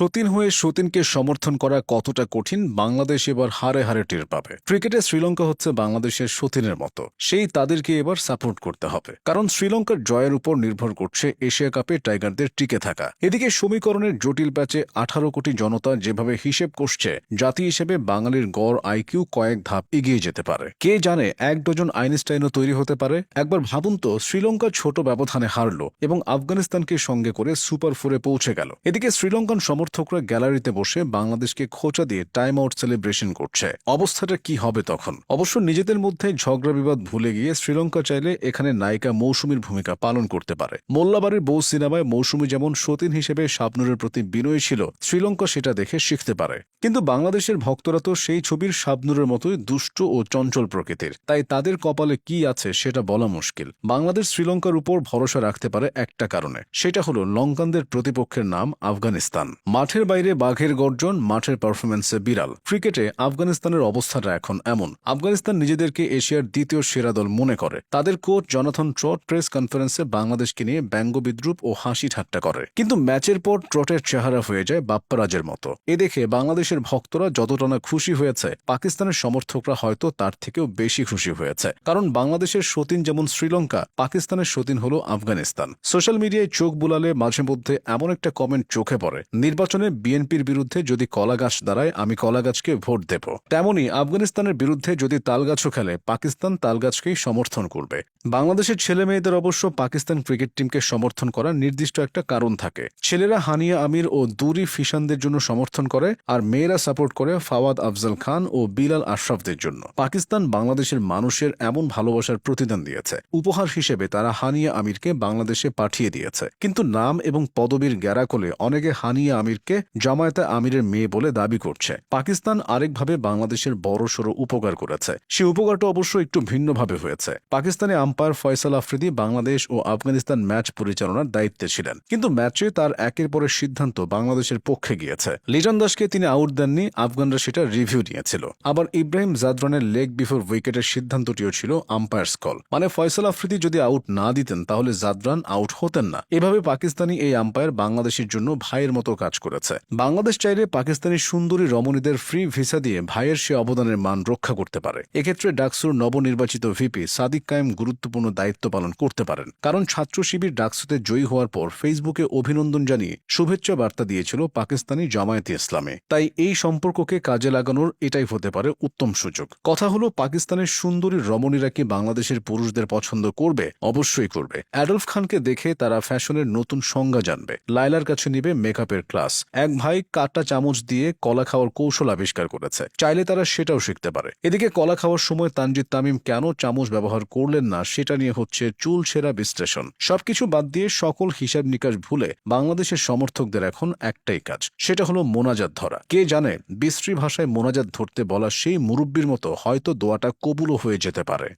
সতীন হয়ে সতীনকে সমর্থন করা কতটা কঠিন, বাংলাদেশ এবার হারে হারে টের পাবে। ক্রিকেটে শ্রীলঙ্কা হচ্ছে বাংলাদেশের সতীনের মতো। সেই তাদেরকে এবার সাপোর্ট করতে হবে। কারণ শ্রীলঙ্কার জয়ের উপর নির্ভর করছে এশিয়া কাপে টাইগারদের টিকে থাকা। এদিকে সমীকরণের জটিল প্যাচে আঠারো কোটি জনতা যেভাবে হিসেব কষছে জাতি হিসেবে বাঙালির গড় আইকিউ কয়েক ধাপ এগিয়ে যেতে পারে। কে জানে, এক ডজন আইনস্টাইনও তৈরি হতে পারে। একবার ভাবুন তো, শ্রীলঙ্কা ছোট ব্যবধানে হারল এবং আফগানিস্তানকে সঙ্গে করে সুপার ফোরে পৌঁছে গেল। এদিকে শ্রীলঙ্কান সমর্থকরা গ্যালারিতে বসে বাংলাদেশকে খোঁচা দিয়ে টাইম আউট সেলিব্রেশন করছে। অবস্থাটা কি হবে তখন? অবশ্য নিজেদের মধ্যে ঝগড়া বিবাদ ভুলে গিয়ে শ্রীলঙ্কা চাইলে এখানে নায়িকা মৌসুমীর ভূমিকা পালন করতে পারে। মোল্লাবাড়ির বউ সিনেমায় মৌসুমী যেমন সতীন হিসেবে শাবনুরের প্রতি বিনয়ী ছিল, শ্রীলঙ্কা সেটা দেখে শিখতে পারে। কিন্তু বাংলাদেশের ভক্তরা তো সেই ছবির শাবনুরের মতোই দুষ্ট ও চঞ্চল প্রকৃতির। তাই তাদের কপালে কি আছে সেটা বলা মুশকিল। বাংলাদেশ শ্রীলঙ্কার উপর ভরসা রাখতে পারে একটা কারণে। সেটা হলো লঙ্কানদের প্রতিপক্ষের নাম আফগানিস্তান। মাঠের বাইরে বাঘের গর্জন, মাঠের পারফরমেন্সে বিড়াল। ক্রিকেটে আফগানিস্তানের অবস্থাটা এখন এমন। আফগানিস্তান নিজেদেরকে এশিয়ার দ্বিতীয় সেরা দল মনে করে। তাদের কোচ জনাথন ট্রট প্রেস কনফারেন্সে বাংলাদেশকে নিয়ে ব্যঙ্গ বিদ্রুপ ও হাসি ঠাট্টা করে। কিন্তু ম্যাচের পর ট্রটের চেহারা হয়ে যায় বাপ্পারাজের মতো। এ দেখে বাংলাদেশের ভক্তরা যতটা না খুশি হয়েছে, পাকিস্তানের সমর্থকরা হয়তো তার থেকেও বেশি খুশি হয়েছে। কারণ বাংলাদেশের সতীন যেমন শ্রীলঙ্কা, পাকিস্তানের সতীন হল আফগানিস্তান। সোশ্যাল মিডিয়ায় চোখ বুলালে মাঝে মধ্যে এমন একটা কমেন্ট চোখে পড়ে। নির্বাচনে বিএনপির বিরুদ্ধে যদি কলাগাছ দাঁড়ায়, আমি কলাগাছকে ভোট দেব। তেমনি আফগানিস্তানের বিরুদ্ধে যদি তালগাছও খেলে, পাকিস্তান তালগাছকেই সমর্থন করবে। বাংলাদেশের ছেলে মেয়েদের অবশ্য পাকিস্তান ক্রিকেট টিমকে সমর্থন করার নির্দিষ্ট একটা কারণ থাকে। ছেলেরা হানিয়া আমির ও দুরি ফিশানদের জন্য সমর্থন করে আর মেয়েরা সাপোর্ট করে ফাওয়াদ আফজাল খান ও বিলাল আশরাফদের জন্য। পাকিস্তান বাংলাদেশের মানুষের এমন ভালোবাসার প্রতিদান দিয়েছে। উপহার হিসেবে তারা হানিয়া আমিরকে বাংলাদেশে পাঠিয়ে দিয়েছে। কিন্তু নাম এবং পদবীর গ্যারাকলে অনেকে হানিয়া আমিরকে জামায়াতে আমিরের মেয়ে বলে দাবি করছে। পাকিস্তান আরেকভাবে বাংলাদেশের বড়সড় উপকার করেছে। সে উপকারটা অবশ্য একটু ভিন্নভাবে হয়েছে। পাকিস্তানে আম্পায়ার ফয়সাল আফ্রিদি বাংলাদেশ ও আফগানিস্তান ম্যাচ পরিচালনার দায়িত্বে ছিলেন। কিন্তু ম্যাচে তার একের পরের সিদ্ধান্ত বাংলাদেশের পক্ষে গিয়েছে। লিটন দাসকে তিনি আউট দেননি, আফগানরা সেটা রিভিউ নিয়েছিল। আবার ইব্রাহিম জাদরানের লেগ বিফোর উইকেটের সিদ্ধান্তটিও ছিল আম্পায়ার্স কল। মানে ফয়সাল আফ্রিদি যদি আউট না দিতেন, তাহলে জাদরান আউট হতেন না। এভাবে পাকিস্তানি এই আম্পায়ার বাংলাদেশের জন্য ভাইয়ের মতো কাজ করেছে। বাংলাদেশ চাইলে পাকিস্তানি সুন্দরী রমণীদের ফ্রি ভিসা দিয়ে ভাইয়ের সে অবদানের মান রক্ষা করতে পারে। এক্ষেত্রে ডাকসুর নবনির্বাচিত ভিপি সাদিক কায়েম গুরুত্বপূর্ণ দায়িত্ব পালন করতে পারেন। কারণ ছাত্র শিবির ডাকসুতে জয়ী হওয়ার পর ফেসবুকে অভিনন্দন জানিয়ে শুভেচ্ছা বার্তা দিয়েছিল পাকিস্তানি জামায়াতে ইসলামে। তাই এই সম্পর্ককে কাজে লাগানোর এটাই হতে পারে উত্তম সুযোগ। কথা হলো, পাকিস্তানের সুন্দরী রমণীরা কি বাংলাদেশের পুরুষদের পছন্দ করবে? অবশ্যই করবে। অ্যাডলফ খানকে দেখে তারা ফ্যাশনের নতুন সংজ্ঞা জানবে। লাইলার কাছে নিবে মেকআপের ক্লাস। এক ভাই কাটা চামচ দিয়ে কলা খাওয়ার কৌশল আবিষ্কার করেছে। চাইলে তারা সেটাও শিখতে পারে। এদিকে কলা খাওয়ার সময় তানজিদ তামিম কেন চামচ ব্যবহার করলেন না সেটা নিয়ে হচ্ছে চুল ছেঁড়া বিশ্লেষণ। সবকিছু বাদ দিয়ে সকল হিসাব নিকাশ ভুলে বাংলাদেশের সমর্থকদের এখন একটাই কাজ, সেটা হলো মোনাজাত ধরা। কে জানে, বিশ্রী ভাষায় মোনাজাত ধরতে বলা সেই মুরব্বীর মতো হয়তো দোয়াটা কবুলও হয়ে যেতে পারে।